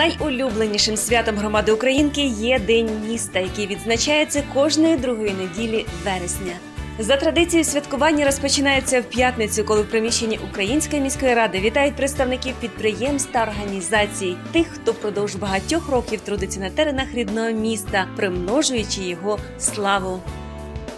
Найулюбленішим святом громади Українки є День міста, який відзначається кожної другої неділі вересня. За традицією святкування розпочинається в п'ятницю, коли в приміщенні Української міської ради вітають представників підприємств та організацій, тих, хто впродовж багатьох років трудиться на теренах рідного міста, примножуючи його славу.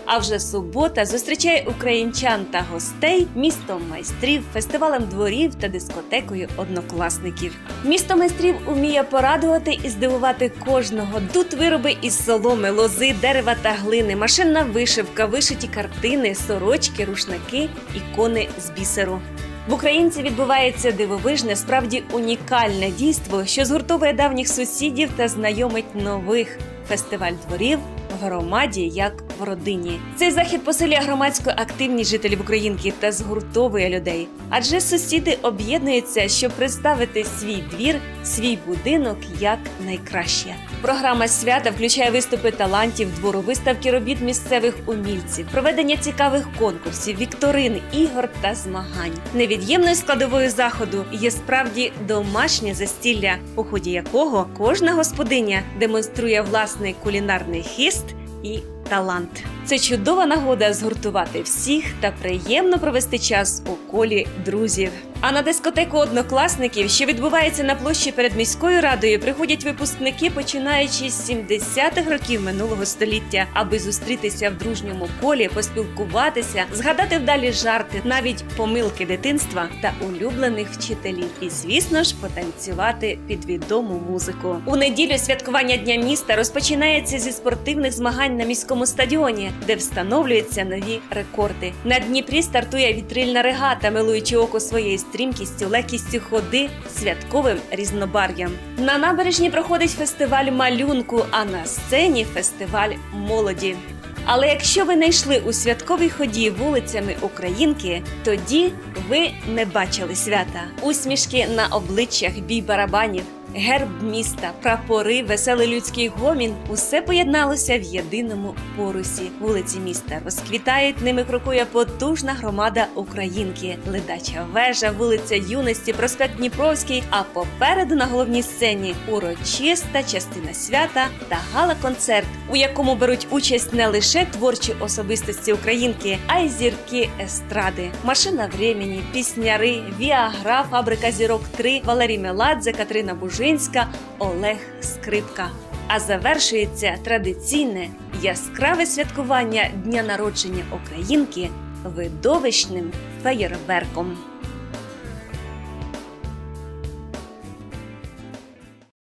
А вже субота зустрічає українчан та гостей містом майстрів, фестивалем дворів та дискотекою однокласників. Місто майстрів уміє порадувати і здивувати кожного. Тут вироби із соломи, лози, дерева та глини, машинна вишивка, вишиті картини, сорочки, рушники, ікони з бісеру. В українці відбувається дивовижне, справді унікальне дійство, що згуртовує давніх сусідів та знайомить нових фестиваль дворів в громаді як родині. Цей захід посилює громадську активність жителів Українки та згуртовує людей. Адже сусіди об'єднуються, щоб представити свій двір, свій будинок як найкраще. Програма свята включає виступи талантів, двору, виставки робіт місцевих умільців, проведення цікавих конкурсів, вікторин, ігор та змагань. Невід'ємною складовою заходу є справді домашнє застілля, у ході якого кожна господиня демонструє власний кулінарний хист і талант. Це чудова нагода згуртувати всіх та приємно провести час у колі друзів. А на дискотеку однокласників, що відбувається на площі перед міською радою, приходять випускники, починаючи з 70-х років минулого століття, аби зустрітися в дружньому колі, поспілкуватися, згадати вдалі жарти, навіть помилки дитинства та улюблених вчителів. І, звісно ж, потанцювати під відому музику. У неділю святкування дня міста розпочинається зі спортивних змагань на міському стадіоні, де встановлюються нові рекорди. На Дніпрі стартує вітрильна регата, милуючи око своєю стрімкістю, легкістю ходи, святковим різнобар'ям. На набережні проходить фестиваль малюнку, а на сцені фестиваль молоді. Але якщо ви не йшли у святковій ході вулицями Українки, тоді ви не бачили свята. Усмішки на обличчях бій барабанів, герб міста, прапори, веселий людський гомін усе поєдналося в єдиному порусі. Вулиці міста розквітають, ними крокує потужна громада Українки, ледача вежа, вулиця Юності, проспект Дніпровський. А попереду на головній сцені урочиста частина свята та гала-концерт, у якому беруть участь не лише творчі особистості Українки, а й зірки естради, машина времені, пісняри, Віагра, фабрика зірок 3 Валерій Меладзе, Катерина Бужинська, Олег Скрипка. А завершується традиційне яскраве святкування дня народження Українки видовищним феєрверком.